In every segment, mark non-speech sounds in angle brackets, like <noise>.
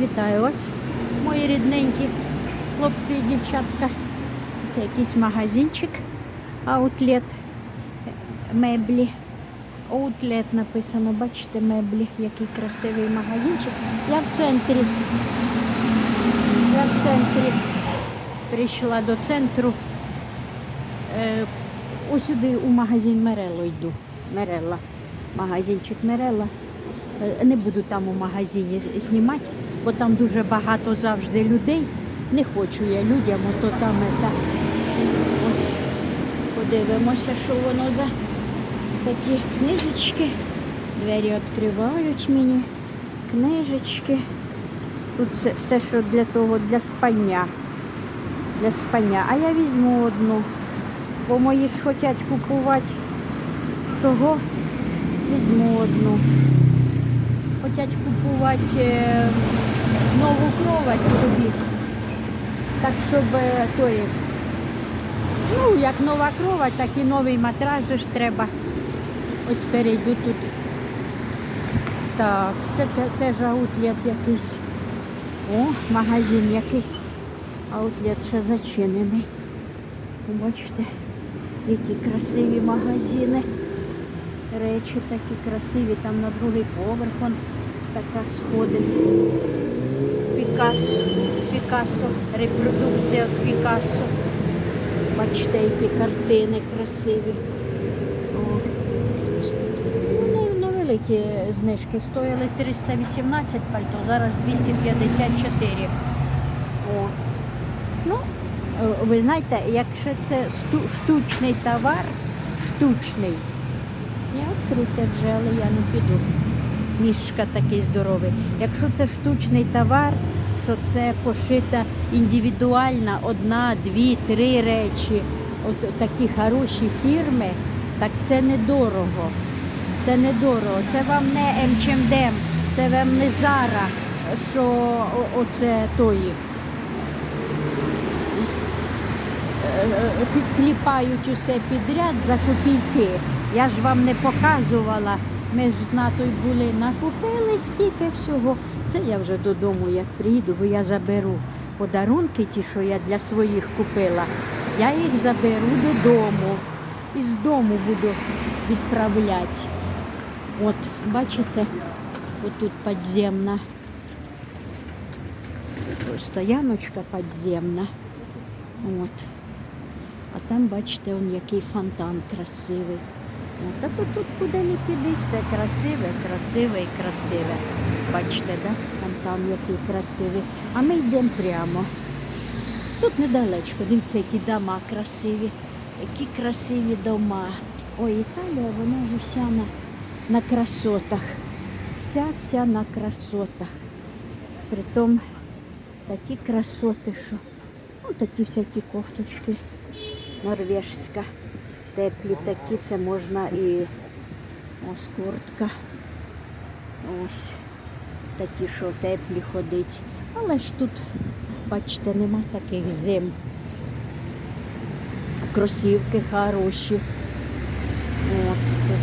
Вітаю вас, мої рідненькі хлопці і дівчатка. Це якийсь магазинчик, аутлет меблі. Аутлет написано, бачите, меблі, який красивий магазинчик. Я в центрі. Я в центрі прийшла до центру. Е, ось сюди у магазин Мерело йду. Мерелла. Магазинчик Мерелла. Е, Не буду там у магазині знімати, бо там дуже багато завжди людей. Не хочу я людям, ото там это. Ось подивимося, що воно за такі книжечки. Двері відкривають мені. Книжечки. Тут це все, що для того, для спання. Для спання. А я візьму одну. Бо мої ж хочуть купувати того, візьму одну. Хочуть купувати е, нову кровать собі. Так, щоб е, той, ну, як нова кровать, так і новий матрас ж треба. Ось перейду тут. Так, це теж аутлет якийсь. О, магазин якийсь. Аутлет ще зачинений. Бачите, які красиві магазини. Речі такі красиві, там на другий поверх он така сходить. Пікассо, Пікассо, репродукція Пікассо. Бачите, які картини красиві. Вони невеликі знижки. Стояли 318 пальто, зараз 254. О. Ну, е, ви знаєте, якщо це штучний товар, штучний, я відкрите вже, але я не піду. Мішка такий здоровий. Якщо це штучний товар, що це пошита індивідуальна одна, дві, три речі, от такі хороші фірми, так це недорого. Це недорого. Це вам не МЧМДМ, це вам не Зара, що оце тої. Е, е, кліпають усе підряд за копійки. Я ж вам не показувала. Ми ж з натою були, накупили скільки всього. Це я вже додому як приїду, бо я заберу подарунки, ті, що я для своїх купила. Я їх заберу додому і з дому буду відправляти. От, бачите, отут підземна стояночка підземна. От. А там, бачите, он який фонтан красивий. От, а то тут куди не піди, все красиве, красиве і красиве. Бачите, да? фонтан який красивий. А ми йдемо прямо. Тут недалечко, дивіться, які дома красиві, які красиві дома. Ой, Італія, вона ж вся на, на красотах. Вся-вся на красотах. Притом такі красоти, що ну, такі всякі кофточки. Норвежська. Теплі такі, це можна і ось куртка. Ось такі, що теплі ходить. Але ж тут, бачите, нема таких зим. Кросівки хороші. От,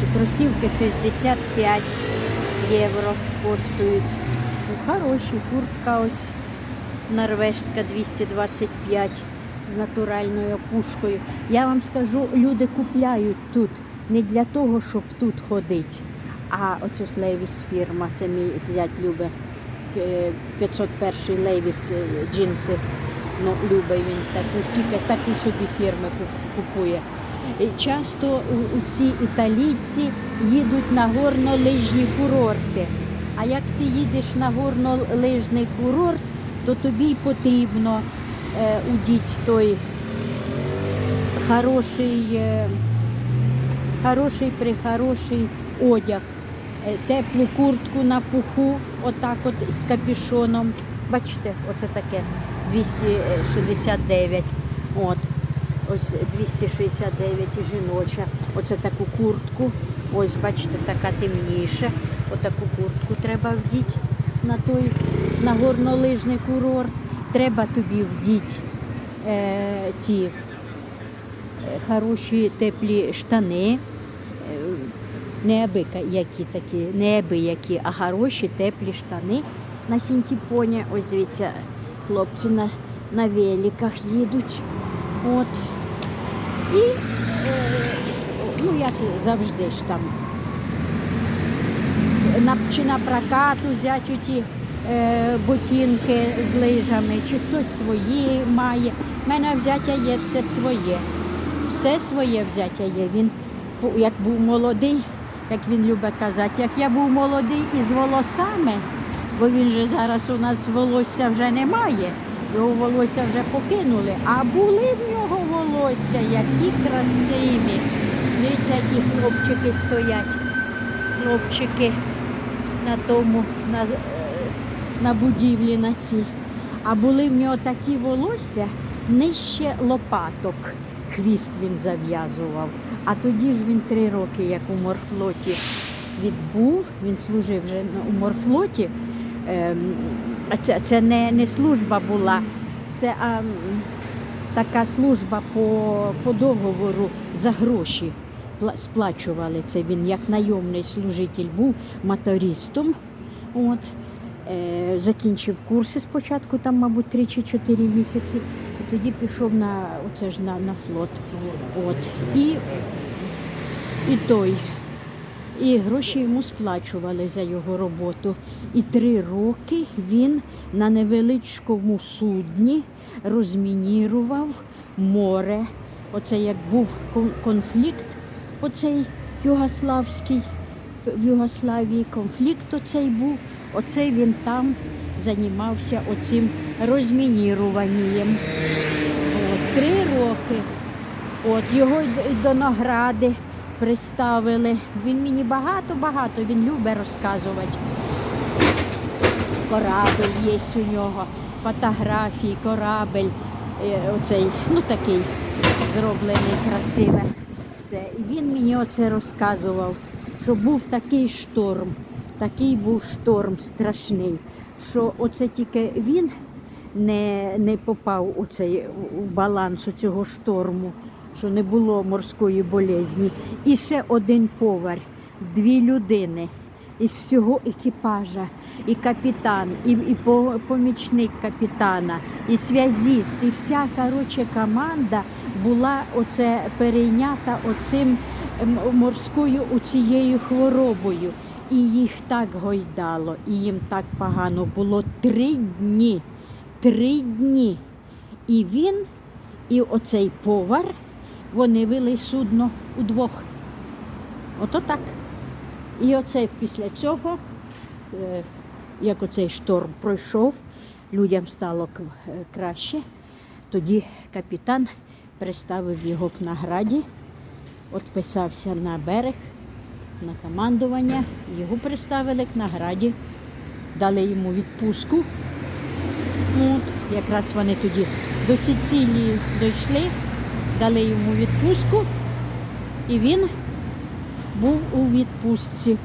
ці кросівки 65 євро коштують. Ну, хороші, куртка ось норвежська 225 з натуральною пушкою. Я вам скажу, люди купляють тут не для того, щоб тут ходити. А оцю Лейвіс фірма, це мій зять любить. е, 501 Лейвіс е, джинси. Ну, любить він таку, тільки таку собі фірми купує. І Часто у, у ці італійці їдуть на горнолижні курорти. А як ти їдеш на горнолижний курорт, то тобі й потрібно е, удіть той хороший, е, хороший прихороший одяг, Е, теплу куртку на пуху, отак от з капюшоном. Бачите, оце таке 269. От. Ось 269 і жіноча. Оце таку куртку. Ось, бачите, така темніша. Отаку куртку треба вдіти на той на горнолижний курорт. Треба тобі вдіти е, ті е, хороші теплі штани. Е, не які такі, не які, а хороші теплі штани на синтепоні. Ось дивіться, хлопці на, на великах їдуть. От. І е, ну як завжди ж там. На, чи на прокат взяти ті ботинки з лижами, чи хтось свої має. У мене взяття є все своє. Все своє взяття є. Він як був молодий, як він любить казати, як я був молодий із волосами, бо він же зараз у нас волосся вже немає, його волосся вже покинули, а були в нього волосся, які красиві. Дивіться, які хлопчики стоять. Хлопчики на тому, на, е, на будівлі на цій. А були в нього такі волосся нижче лопаток. Хвіст він зав'язував. А тоді ж він три роки, як у морфлоті відбув, він служив вже у морфлоті. Ем, це, це не, не служба була, це а, така служба по, по договору за гроші сплачували це. Він як найомний служитель був мотористом. От. Е, закінчив курси спочатку, там, мабуть, 3 чи 4 місяці. І тоді пішов на, оце ж на, на флот. От. І, і той. І гроші йому сплачували за його роботу. І три роки він на невеличкому судні розмінірував море. Оце як був конфлікт, оцей югославський, в Югославії конфлікт оцей був. Оцей він там займався оцим розмініруванням. От, три роки. От його до награди приставили. Він мені багато-багато, він любить розказувати. Корабель є у нього, фотографії, корабель. е, Оцей, ну такий зроблений красиве. Все. І він мені оце розказував, що був такий шторм, такий був шторм страшний, що оце тільки він не, не попав у цей у баланс у цього шторму, що не було морської болезні. І ще один повар, дві людини із всього екіпажа, і капітан, і, і помічник капітана, і связіст, і вся коротше, команда була оце перейнята оцим морською оцією хворобою. І їх так гойдало, і їм так погано було три дні. Три дні. І він, і оцей повар, вони вели судно удвох. Ото так. І оце після цього, е, як оцей шторм пройшов, людям стало е, краще. Тоді капітан приставив його к награді, відписався на берег, на командування, його приставили к награді, дали йому відпустку. От, якраз вони тоді до Сицилії дійшли, дали йому відпустку, і він був у відпустці.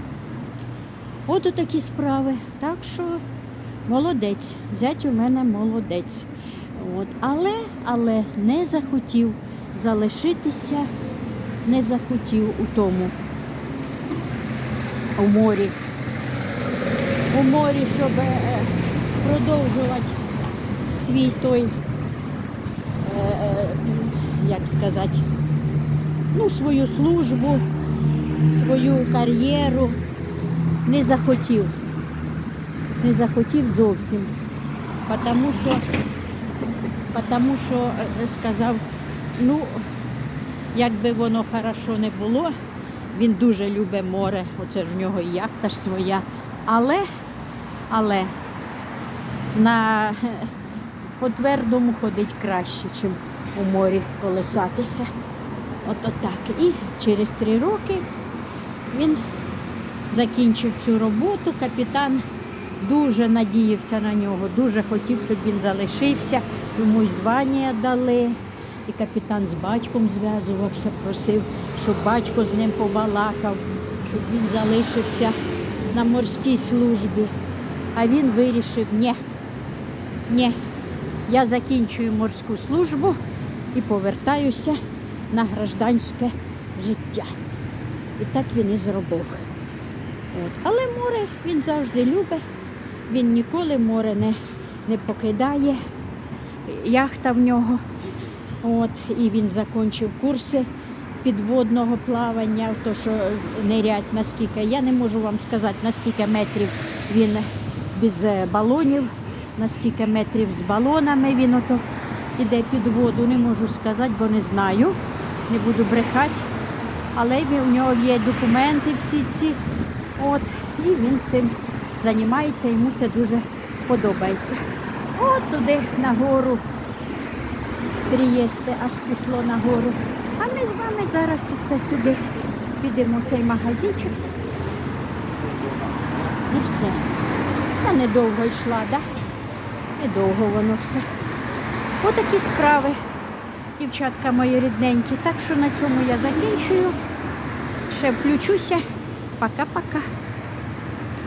От такі справи. Так що молодець, зять у мене молодець. От. Але, але не захотів залишитися, не захотів у тому, у морі. У морі, щоб е, продовжувати свій той, е, е, як сказати, ну, свою службу, свою кар'єру. Не захотів. Не захотів зовсім. Потому що, потому що сказав, ну, як би воно хорошо не було, він дуже любить море, оце ж в нього і яхта ж своя. Але, але на, <laughs> по твердому ходить краще, ніж у морі колесатися. Ото так. І через три роки він закінчив цю роботу. Капітан дуже надіявся на нього, дуже хотів, щоб він залишився. Йому звання дали. І капітан з батьком зв'язувався, просив, щоб батько з ним побалакав, щоб він залишився на морській службі. А він вирішив, ні, ні, я закінчую морську службу і повертаюся на гражданське життя. І так він і зробив. От. Але море він завжди любить, Він ніколи море не, не покидає. Яхта в нього. От, і він закінчив курси підводного плавання, то що нирять наскільки. Я не можу вам сказати, наскільки метрів він без е, балонів, наскільки метрів з балонами він ото іде під воду. Не можу сказати, бо не знаю. Не буду брехати. Але у нього є документи всі ці. От, і він цим займається, йому це дуже подобається. От туди нагору. Трієсте аж пішло нагору. А ми з вами зараз оце сюди підемо в цей магазинчик. І все. Я недовго йшла, так? Да? Недовго воно все. Отакі справи, дівчатка мої рідненькі. Так що на цьому я закінчую. Ще включуся. Пока-пока.